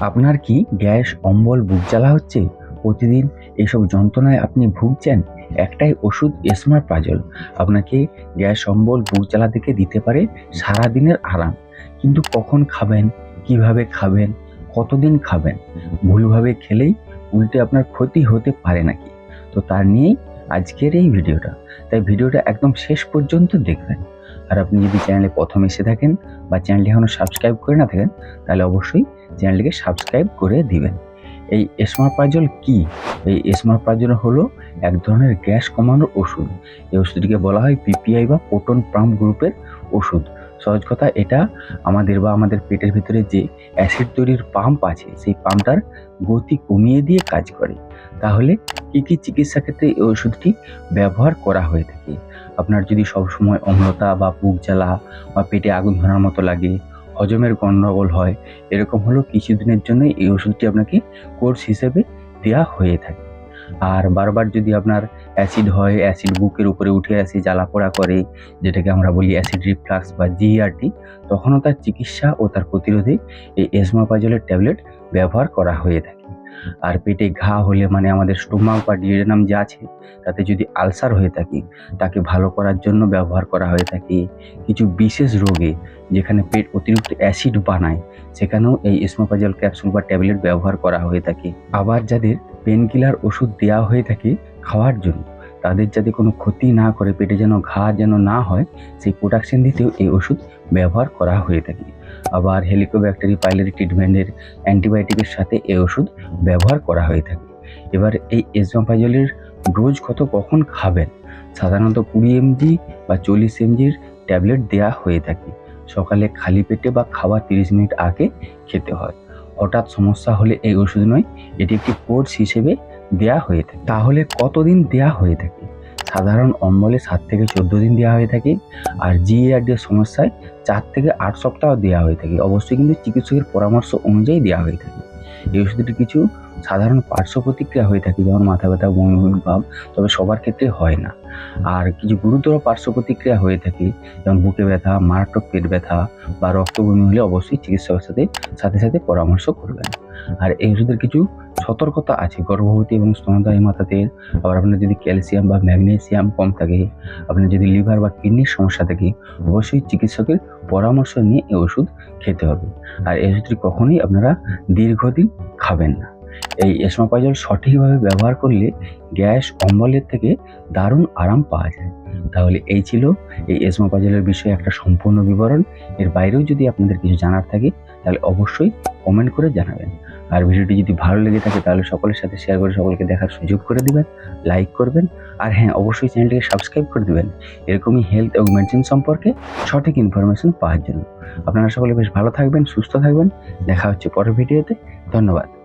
আপনার কি গ্যাস, অম্বল, বুক জ্বালা হচ্ছে? প্রতিদিন এসব যন্ত্রণায় আপনি ভুগছেন? একটাই ওষুধ এসমার পাজল। আপনাকে গ্যাস, অম্বল, বুক জ্বালা থেকে দিতে পারে সারাদিনের আরাম। কিন্তু কখন খাবেন? কীভাবে খাবেন? কতদিন খাবেন? ভুলভাবে খেলেই উল্টে আপনার ক্ষতি হতে পারে নাকি? তো তার নিয়েই আজকের এই ভিডিওটা। তাই ভিডিওটা একদম শেষ পর্যন্ত দেখবেন। আর আপনি যদি চ্যানেলে প্রথম এসে থাকেন বা চ্যানেলটি এখনও সাবস্ক্রাইব করে না থাকেন, তাহলে অবশ্যই চ্যানেলটিকে সাবস্ক্রাইব করে দিবেন। এই এসমাপ্রাজল কি? এই এসমাপ্রাজল হলো এক ধরনের গ্যাস কমানোর ওষুধ। এই ওষুধটিকে বলা হয় পিপিআই বা প্রোটন পাম্প গ্রুপের ওষুধ। সহজ কথা এটা আমাদের বা আমাদের পেটের ভিতরে যে অ্যাসিড তৈরির পাম্প আছে, সেই পাম্পটার গতি কমিয়ে দিয়ে কাজ করে। তাহলে কী কী চিকিৎসা ক্ষেত্রে এই ওষুধটি ব্যবহার করা হয়ে থাকে? আপনার যদি সবসময় অম্লতা বা বুক জ্বালা বা পেটে আগুন ধরার মতো লাগে, হজমের গণ্ডগোল হয়, এরকম হলো কিছুদিনের জন্য এই ওষুধটি আপনাকে কোর্স হিসেবে দেওয়া হয়ে থাকে। আর বারবার যদি আপনার অ্যাসিড হয়, অ্যাসিড বুকের উপরে উঠে আসে জ্বালা পোড়া করে, যেটাকে আমরা বলি অ্যাসিড রিফ্লাক্স বা জিআরটি তখনও তার চিকিৎসা ও তার প্রতিরোধে এই এসমাপাজলের ট্যাবলেট ব্যবহার করা হয়ে থাকে। আর পেটে ঘা হলে মানে আমাদের স্টোমাক বা ডিএনাম যে আছে, তাতে যদি আলসার হয়ে থাকে, তাকে ভালো করার জন্য ব্যবহার করা হয়ে থাকে। কিছু বিশেষ রোগে যেখানে পেট অতিরিক্ত অ্যাসিড বানায়, সেখানেও এই স্মোপাজল ক্যাপসুল বা ট্যাবলেট ব্যবহার করা হয়ে থাকে। আবার যাদের পেন কিলার ওষুধ দেওয়া হয়ে থাকে খাওয়ার জন্য, তাদের যাতে কোনো ক্ষতি না করে, পেটে যেন ঘা যেন না হয়, সেই প্রোটাকশন দিতেও এই ওষুধ ব্যবহার করা হয়ে থাকে। আবার হেলিকোব্যাক্টারি পাইলারি ট্রিটমেন্টের অ্যান্টিবায়োটিকের সাথে এই ওষুধ ব্যবহার করা হয়ে থাকে। এবার এই এসমাপাজলের ডোজ কত কখন খাবেন? সাধারণত কুড়ি এমজি বা চল্লিশ এমজির ট্যাবলেট দেওয়া হয়ে থাকে। সকালে খালি পেটে বা খাওয়ার তিরিশ মিনিট আগে খেতে হয়। হঠাৎ সমস্যা হলে এই ওষুধ নয়, এটি একটি কোর্স হিসেবে দেওয়া হয়ে থাকে। তাহলে কতদিন দেওয়া হয়ে থাকে? সাধারণ অম্বলে সাত থেকে চোদ্দ দিন দেওয়া হয়ে থাকে আর জিএআরডি সমস্যায় চার থেকে আট সপ্তাহ দেওয়া হয়ে থাকে। অবশ্যই কিন্তু চিকিৎসকের পরামর্শ অনুযায়ী দেওয়া হয়ে থাকে। এই ওষুধটি কিছু সাধারণ পার্শ্ব প্রতিক্রিয়া হয়ে থাকে, যেমন মাথা ব্যথা, বমি বমি, ভাব, তবে সবার ক্ষেত্রে হয় না। আর কিছু গুরুতর পার্শ্ব প্রতিক্রিয়া হয়ে থাকে, যেমন বুকে ব্যথা, মারাত্মক পেট ব্যথা বা রক্ত বমি হলে অবশ্যই চিকিৎসকের সাথে সাথে সাথে পরামর্শ করবেন। আর এই ওষুধের কিছু সতর্কতা আছে, গর্ভবতী এবং স্তনদায়ী মাতাদের। আবার আপনার যদি ক্যালসিয়াম বা ম্যাগনেসিয়াম কম থাকে, আপনার যদি লিভার বা কিডনির সমস্যা থাকে, অবশ্যই চিকিৎসকের পরামর্শ নিয়ে এই ওষুধ খেতে হবে। আর এই ওষুধটি কখনোই আপনারা দীর্ঘদিন খাবেন না। এই এসমাপাজল সঠিকভাবে ব্যবহার করলে গ্যাস অম্বলের থেকে দারুণ আরাম পাওয়া যায়। তাহলে এই ছিল এই এসমাপাজলের বিষয়ে একটা সম্পূর্ণ বিবরণ। এর বাইরেও যদি আপনাদের কিছু জানার থাকে, তাহলে অবশ্যই কমেন্ট করে জানাবেন। আর ভিডিওটি যদি ভালো লেগে থাকে, তাহলে সকলের সাথে শেয়ার করে সকলকে দেখার সুযোগ করে দিবেন লাইক করবেন। আর হ্যাঁ অবশ্যই চ্যানেলটিকে সাবস্ক্রাইব করে দিবেন। এরকমই হেলথ এবং মেডিসিন সম্পর্কে সঠিক ইনফরমেশন পাওয়ার জন্য। আপনারা সকলে বেশ ভালো থাকবেন, সুস্থ থাকবেন। দেখা হচ্ছে পরের ভিডিওতে। ধন্যবাদ।